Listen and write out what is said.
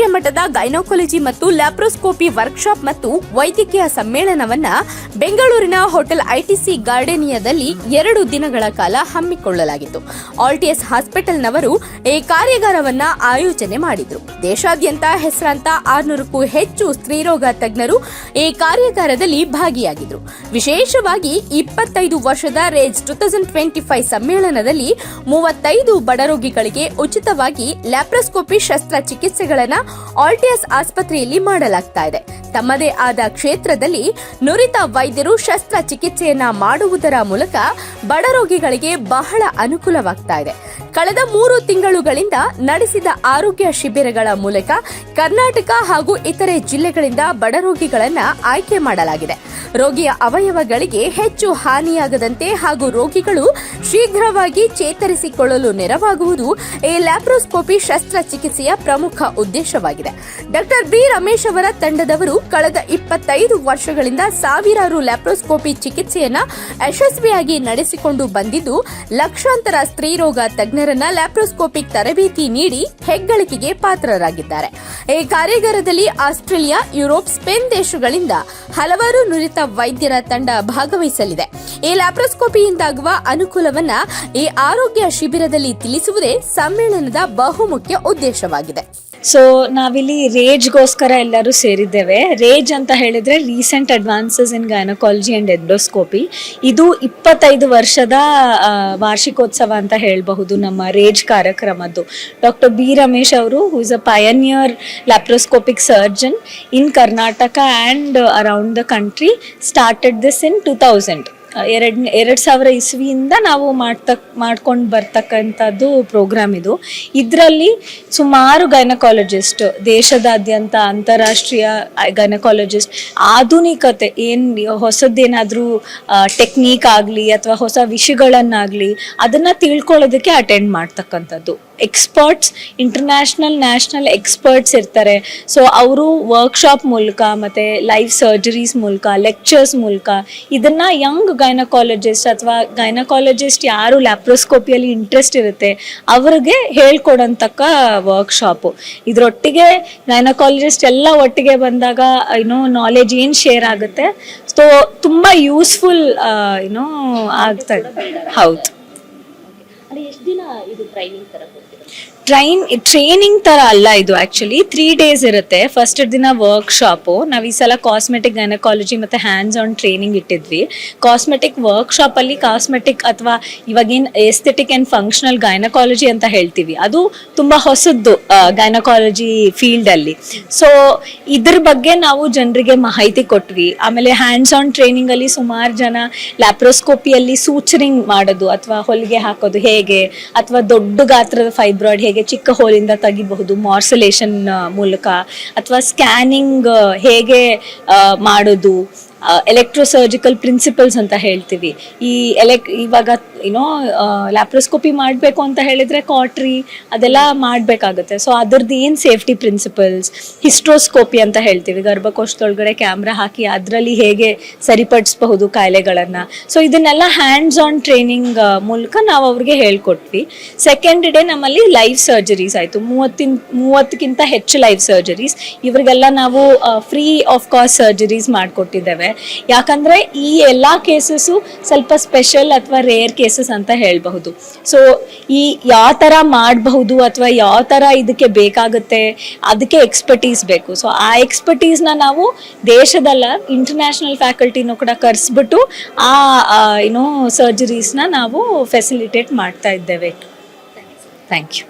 ರಾಷ್ಟ್ರೀಯ ಮಟ್ಟದ ಗೈನೋಕಾಲಜಿ ಮತ್ತು ಲ್ಯಾಪ್ರೋಸ್ಕೋಪಿ ವರ್ಕ್ಶಾಪ್ ಮತ್ತು ವೈದ್ಯಕೀಯ ಸಮ್ಮೇಳನವನ್ನ ಬೆಂಗಳೂರಿನ ಹೋಟೆಲ್ ಐಟಿಸಿ ಗಾರ್ಡೇನಿಯಾದಲ್ಲಿ ಎರಡು ದಿನಗಳ ಕಾಲ ಹಮ್ಮಿಕೊಳ್ಳಲಾಗಿತ್ತು. ಆಲ್ಟಿಎಸ್ ಹಾಸ್ಪಿಟಲ್ನವರು ಈ ಕಾರ್ಯಾಗಾರವನ್ನ ಆಯೋಜನೆ ಮಾಡಿದ್ರು. ದೇಶಾದ್ಯಂತ ಹೆಸರಾಂತ ಆರ್ನೂರಕ್ಕೂ ಹೆಚ್ಚು ಸ್ತ್ರೀರೋಗ ತಜ್ಞರು ಈ ಕಾರ್ಯಾಗಾರದಲ್ಲಿ ಭಾಗಿಯಾಗಿದ್ರು. ವಿಶೇಷವಾಗಿ ಇಪ್ಪತ್ತೈದು ವರ್ಷದ Rage two thousand twenty five ಸಮ್ಮೇಳನದಲ್ಲಿ ಮೂವತ್ತೈದು ಬಡರೋಗಿಗಳಿಗೆ ಉಚಿತವಾಗಿ ಲ್ಯಾಪ್ರೋಸ್ಕೋಪಿ ಶಸ್ತ್ರಚಿಕಿತ್ಸೆಗಳನ್ನ ಆಲ್ಟಿಯಸ್ ಆಸ್ಪತ್ರೆಯಲ್ಲಿ ಮಾಡಲಾಗ್ತಾ ಇದೆ. ತಮ್ಮದೇ ಆದ ಕ್ಷೇತ್ರದಲ್ಲಿ ನುರಿತ ವೈದ್ಯರು ಶಸ್ತ್ರಚಿಕಿತ್ಸೆಯನ್ನ ಮಾಡುವುದರ ಮೂಲಕ ಬಡರೋಗಿಗಳಿಗೆ ಬಹಳ ಅನುಕೂಲವಾಗ್ತಾ ಇದೆ. ಕಳೆದ ಮೂರು ತಿಂಗಳುಗಳಿಂದ ನಡೆಸಿದ ಆರೋಗ್ಯ ಶಿಬಿರಗಳ ಮೂಲಕ ಕರ್ನಾಟಕ ಹಾಗೂ ಇತರೆ ಜಿಲ್ಲೆಗಳಿಂದ ಬಡರೋಗಿಗಳನ್ನ ಆಯ್ಕೆ ಮಾಡಲಾಗಿದೆ. ರೋಗಿಯ ಅವಯವಗಳಿಗೆ ಹೆಚ್ಚು ಹಾನಿಯಾಗದಂತೆ ಹಾಗೂ ರೋಗಿಗಳು ಶೀಘ್ರವಾಗಿ ಚೇತರಿಸಿಕೊಳ್ಳಲು ನೆರವಾಗುವುದು ಈ ಲ್ಯಾಪ್ರೋಸ್ಕೋಪಿ ಶಸ್ತ್ರಚಿಕಿತ್ಸೆಯ ಪ್ರಮುಖ ಉದ್ದೇಶವಾಗಿದೆ. Doctor B. ರಮೇಶ್ ಅವರ ತಂಡದವರು ಕಳೆದ ಇಪ್ಪತ್ತೈದು ವರ್ಷಗಳಿಂದ ಸಾವಿರಾರು ಲ್ಯಾಪ್ರೋಸ್ಕೋಪಿ ಚಿಕಿತ್ಸೆಯನ್ನ ಯಶಸ್ವಿಯಾಗಿ ನಡೆಸಿಕೊಂಡು ಬಂದಿದ್ದು, ಲಕ್ಷಾಂತರ ಸ್ತ್ರೀರೋಗ ತಜ್ಞರನ್ನ ಲ್ಯಾಪ್ರೋಸ್ಕೋಪಿಕ್ ತರಬೇತಿ ನೀಡಿ ಹೆಗ್ಗಳಿಕೆಗೆ ಪಾತ್ರರಾಗಿದ್ದಾರೆ. ಈ ಕಾರ್ಯಾಗಾರದಲ್ಲಿ ಆಸ್ಟ್ರೇಲಿಯಾ, ಯುರೋಪ್, ಸ್ಪೇನ್ ದೇಶಗಳಿಂದ ಹಲವಾರು ನುರಿತ ವೈದ್ಯರ ತಂಡ ಭಾಗವಹಿಸಲಿದೆ. ಈ ಲ್ಯಾಪ್ರೋಸ್ಕೋಪಿಯಿಂದಾಗುವ ಅನುಕೂಲವನ್ನ ಈ ಆರೋಗ್ಯ ಶಿಬಿರದಲ್ಲಿ ತಿಳಿಸುವುದೇ ಸಮ್ಮೇಳನದ ಬಹುಮುಖ್ಯ ಉದ್ದೇಶವಾಗಿದೆ. ಸೊ ನಾವಿಲ್ಲಿ ರೇಜ್ಗೋಸ್ಕರ ಎಲ್ಲರೂ ಸೇರಿದ್ದೇವೆ. ರೇಜ್ ಅಂತ ಹೇಳಿದ್ರೆ recent advances in gynaecology and endoscopy. ಇದು ಇಪ್ಪತ್ತೈದು ವರ್ಷದ ವಾರ್ಷಿಕೋತ್ಸವ ಅಂತ ಹೇಳಬಹುದು. ನಮ್ಮ ರೇಜ್ ಕಾರ್ಯಕ್ರಮದ್ದು ಡಾಕ್ಟರ್ ಬಿ ರಮೇಶ್ ಅವರು who is a pioneer laparoscopic surgeon in Karnataka and around the country started this in two thousand ಎರಡು ಎರಡು ಸಾವಿರ ಇಸ್ವಿಯಿಂದ ನಾವು ಮಾಡ್ತಕ್ ಮಾಡ್ಕೊಂಡು ಬರ್ತಕ್ಕಂಥದ್ದು ಪ್ರೋಗ್ರಾಮ್ ಇದು. ಇದರಲ್ಲಿ ಸುಮಾರು ಗೈನಕಾಲಜಿಸ್ಟ್, ದೇಶದಾದ್ಯಂತ ಅಂತಾರಾಷ್ಟ್ರೀಯ ಗೈನಕಾಲಜಿಸ್ಟ್, ಆಧುನಿಕತೆ, ಏನು ಹೊಸದೇನಾದರೂ ಟೆಕ್ನಿಕ್ ಆಗಲಿ ಅಥವಾ ಹೊಸ ವಿಷಯಗಳನ್ನಾಗಲಿ ಅದನ್ನು ತಿಳ್ಕೊಳ್ಳೋದಕ್ಕೆ ಅಟೆಂಡ್ ಮಾಡ್ತಕ್ಕಂಥದ್ದು. ಎಕ್ಸ್ಪರ್ಟ್ಸ್ ಇಂಟರ್ನ್ಯಾಷನಲ್ ನ್ಯಾಷನಲ್ ಎಕ್ಸ್ಪರ್ಟ್ಸ್ ಇರ್ತಾರೆ. ಸೊ ಅವರು ವರ್ಕ್ಶಾಪ್ ಮೂಲಕ ಮತ್ತು ಲೈವ್ ಸರ್ಜರೀಸ್ ಮೂಲಕ ಲೆಕ್ಚರ್ಸ್ ಮೂಲಕ ಇದನ್ನು ಯಂಗ್ ಗೈನಕಾಲಜಿಸ್ಟ್ ಅಥವಾ ಗೈನಕಾಲಜಿಸ್ಟ್ ಯಾರು ಲ್ಯಾಪ್ರೋಸ್ಕೋಪಿಯಲ್ಲಿ ಇಂಟ್ರೆಸ್ಟ್ ಇರುತ್ತೆ, ಅವ್ರಿಗೆ ಹೇಳ್ಕೊಡೋಂತಕ್ಕ ವರ್ಕ್ಶಾಪು ಇದರೊಟ್ಟಿಗೆ ಗೈನಕಾಲಜಿಸ್ಟ್ ಎಲ್ಲ ಒಟ್ಟಿಗೆ ಬಂದಾಗ ಏನೋ ನಾಲೆಜ್ ಏನು ಶೇರ್ ಆಗುತ್ತೆ. ಸೊ ತುಂಬ ಯೂಸ್ಫುಲ್ ಏನೋ ಆಗ್ತದೆ ಹೌದು. ಅಂದ್ರೆ ಎಷ್ಟು ದಿನ ಇದು ಟ್ರೈನಿಂಗ್ ತರ ಕೊಡ್ತೀರಾ ಟ್ರೈನ್ ಟ್ರೈನಿಂಗ್ ತರ ಅಲ್ಲ ಇದು ಆಕ್ಚುಲಿ ತ್ರೀ ಡೇಸ್ ಇರುತ್ತೆ. ಫಸ್ಟ್ ದಿನ ವರ್ಕ್ಶಾಪು ನಾವು ಈ ಸಲ ಕಾಸ್ಮೆಟಿಕ್ ಗೈನಕಾಲಜಿ ಮತ್ತೆ ಹ್ಯಾಂಡ್ಸ್ ಆನ್ ಟ್ರೈನಿಂಗ್ ಇಟ್ಟಿದ್ವಿ. ಕಾಸ್ಮೆಟಿಕ್ ವರ್ಕ್ಶಾಪ್ ಅಲ್ಲಿ ಕಾಸ್ಮೆಟಿಕ್ ಅಥವಾ ಇವಾಗೇನು ಎಸ್ಥೆಟಿಕ್ ಅಂಡ್ ಫಂಕ್ಷನಲ್ ಗೈನಕಾಲಜಿ ಅಂತ ಹೇಳ್ತೀವಿ. ಅದು ತುಂಬಾ ಹೊಸದ್ದು ಗೈನಕಾಲಜಿ ಫೀಲ್ಡ್ ಅಲ್ಲಿ. ಸೊ ಇದ್ರ ಬಗ್ಗೆ ನಾವು ಜನರಿಗೆ ಮಾಹಿತಿ ಕೊಟ್ವಿ. ಆಮೇಲೆ ಹ್ಯಾಂಡ್ಸ್ ಆನ್ ಟ್ರೈನಿಂಗ್ ಅಲ್ಲಿ ಸುಮಾರು ಜನ ಲ್ಯಾಪ್ರೋಸ್ಕೋಪಿಯಲ್ಲಿ ಸೂಚರಿಂಗ್ ಮಾಡೋದು, ಅಥವಾ ಹೊಲಿಗೆ ಹಾಕೋದು ಹೇಗೆ, ಅಥವಾ ದೊಡ್ಡ ಗಾತ್ರದ ಫೈಬ್ರಾಯ್ಡ್ ಹೇಗೆ ಚಿಕ್ಕ ಹೋಲಿಂದ ತೆಗಿಬಹುದು ಮಾರ್ಸಲೇಷನ್ ಮೂಲಕ ಅಥವಾ ಸ್ಕ್ಯಾನಿಂಗ್ ಹೇಗೆ ಮಾಡೋದು ಎಲೆಕ್ಟ್ರೋಸರ್ಜಿಕಲ್ ಪ್ರಿನ್ಸಿಪಲ್ಸ್ ಅಂತ ಹೇಳ್ತೀವಿ. ಈ ಎಲೆಕ್ ಇವಾಗ ಏನೋ ಲ್ಯಾಪ್ರೋಸ್ಕೋಪಿ ಮಾಡಬೇಕು ಅಂತ ಹೇಳಿದ್ರೆ ಕಾಟ್ರಿ ಅದೆಲ್ಲ ಮಾಡಬೇಕಾಗುತ್ತೆ. ಸೊ ಅದ್ರದ್ದು ಏನು ಸೇಫ್ಟಿ ಪ್ರಿನ್ಸಿಪಲ್ಸ್ ಹಿಸ್ಟ್ರೋಸ್ಕೋಪಿ ಅಂತ ಹೇಳ್ತೀವಿ. ಗರ್ಭಕೋಶದೊಳಗಡೆ ಕ್ಯಾಮ್ರಾ ಹಾಕಿ ಅದರಲ್ಲಿ ಹೇಗೆ ಸರಿಪಡಿಸಬಹುದು ಕಾಯಿಲೆಗಳನ್ನು. ಸೊ ಇದನ್ನೆಲ್ಲ ಹ್ಯಾಂಡ್ಸ್ ಆನ್ ಟ್ರೈನಿಂಗ್ ಮೂಲಕ ನಾವು ಅವ್ರಿಗೆ ಹೇಳ್ಕೊಟ್ವಿ. ಸೆಕೆಂಡ್ ಡೇ ನಮ್ಮಲ್ಲಿ ಲೈವ್ ಸರ್ಜರೀಸ್ ಆಯಿತು. ಮೂವತ್ತಿನ, ಮೂವತ್ತಕ್ಕಿಂತ ಹೆಚ್ಚು ಲೈವ್ ಸರ್ಜರೀಸ್ ಇವರಿಗೆಲ್ಲ ನಾವು ಫ್ರೀ ಆಫ್ ಕಾಸ್ಟ್ ಸರ್ಜರೀಸ್ ಮಾಡಿಕೊಟ್ಟಿದ್ದೇವೆ. ಯಾಕಂದ್ರೆ ಈ ಎಲ್ಲ ಕೇಸಸ್ಸು ಸ್ವಲ್ಪ ಸ್ಪೆಷಲ್ ಅಥವಾ ರೇರ್ ಕೇಸಸ್ ಅಂತ ಹೇಳಬಹುದು. ಸೊ ಈ ಯಾವ ಥರ ಮಾಡಬಹುದು ಅಥವಾ ಯಾವ ಥರ ಇದಕ್ಕೆ ಬೇಕಾಗುತ್ತೆ ಅದಕ್ಕೆ ಎಕ್ಸ್ಪರ್ಟೀಸ್ ಬೇಕು. ಸೊ ಆ ಎಕ್ಸ್ಪರ್ಟೀಸ್ನ ನಾವು ದೇಶದಲ್ಲ ಇಂಟರ್ನ್ಯಾಷನಲ್ ಫ್ಯಾಕಲ್ಟಿನೂ ಕೂಡ ಕರೆಸ್ಬಿಟ್ಟು ಆ ಏನೋ ಸರ್ಜರೀಸ್ನ ನಾವು ಫೆಸಿಲಿಟೇಟ್ ಮಾಡ್ತಾ ಇದ್ದೇವೆ. Thank you